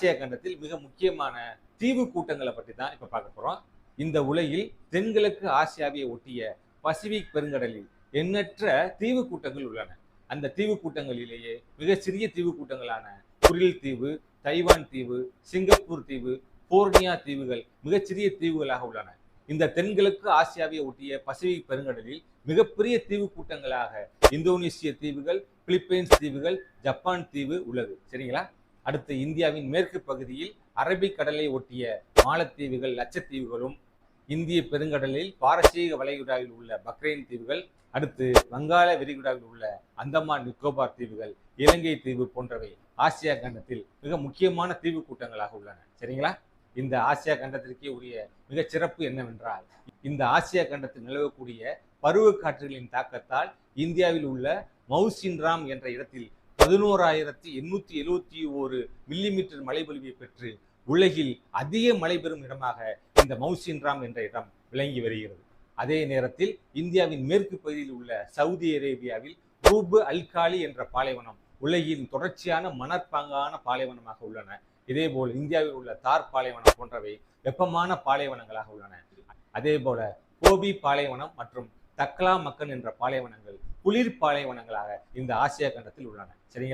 Asia கண்டத்தில் மிக முக்கியமான தீவு கூட்டங்களை பற்றி தான் இப்போ பார்க்க போறோம். இந்த உலகில் தென்கிழக்கு ஆசியாவை ஒட்டிய பசிபிக் பெருங்கடலில் எண்ணற்ற தீவு கூட்டங்கள் உள்ளன. அந்த தீவு கூட்டங்களிலேயே மிக சிறிய தீவு கூட்டங்களான குரில் தீவு தைவான் தீவு சிங்கப்பூர் தீவு போர்னியா தீவுகள் மிகச்சிறிய தீவுகளாக உள்ளன. இந்த தென்கிழக்கு ஆசியாவை ஒட்டிய பசிபிக் பெருங்கடலில் மிகப்பெரிய தீவு கூட்டங்களாக இந்தோனேசிய தீவுகள் பிலிப்பைன்ஸ் தீவுகள் ஜப்பான் தீவு உள்ளது. சரிங்களா? அடுத்து இந்தியாவின் மேற்கு பகுதியில் அரபிக் கடலை ஒட்டிய மாலத்தீவுகள் லட்சத்தீவுகளும் இந்திய பெருங்கடலில் பாரசீக வளைகுடாவில் உள்ள பக்ரைன் தீவுகள் அடுத்து வங்காள விரிகுடாவில் உள்ள அந்தமான் நிக்கோபார் தீவுகள் இலங்கை தீவு போன்றவை ஆசியா கண்டத்தில் மிக முக்கியமான தீவு கூட்டங்களாக உள்ளன. சரிங்களா? இந்த ஆசியா கண்டத்திற்கே உரிய மிகச் சிறப்பு என்னவென்றால் இந்த ஆசியா கண்டத்தில் நிலவக்கூடிய பருவ காற்றுகளின் தாக்கத்தால் இந்தியாவில் உள்ள மவுசின்ராம் என்ற இடத்தில் பதினோராயிரத்தி எண்ணூத்தி எழுவத்தி ஒரு மில்லிமீட்டர் மழைப்பொழிவை பெற்று உலகில் அதிக மழை பெறும் இடமாக இந்த மவுசின்ராம் என்ற இடம் விளங்கி வருகிறது. அதே நேரத்தில் இந்தியாவின் மேற்கு பகுதியில் உள்ள சவுதி அரேபியாவில் ரூபு அல்காலி என்ற பாலைவனம் உலகின் தொடர்ச்சியான மணற்பாங்கான பாலைவனமாக உள்ளன. இதேபோல் இந்தியாவில் உள்ள தார் பாலைவனம் போன்றவை வெப்பமான பாலைவனங்களாக உள்ளன. அதே போல கோபி பாலைவனம் மற்றும் தக்லா மக்கன் என்ற பாலைவனங்கள் குளிர் பாலைவனங்களாக இந்த ஆசியா கண்டத்தில் உள்ளன. சரிங்களா?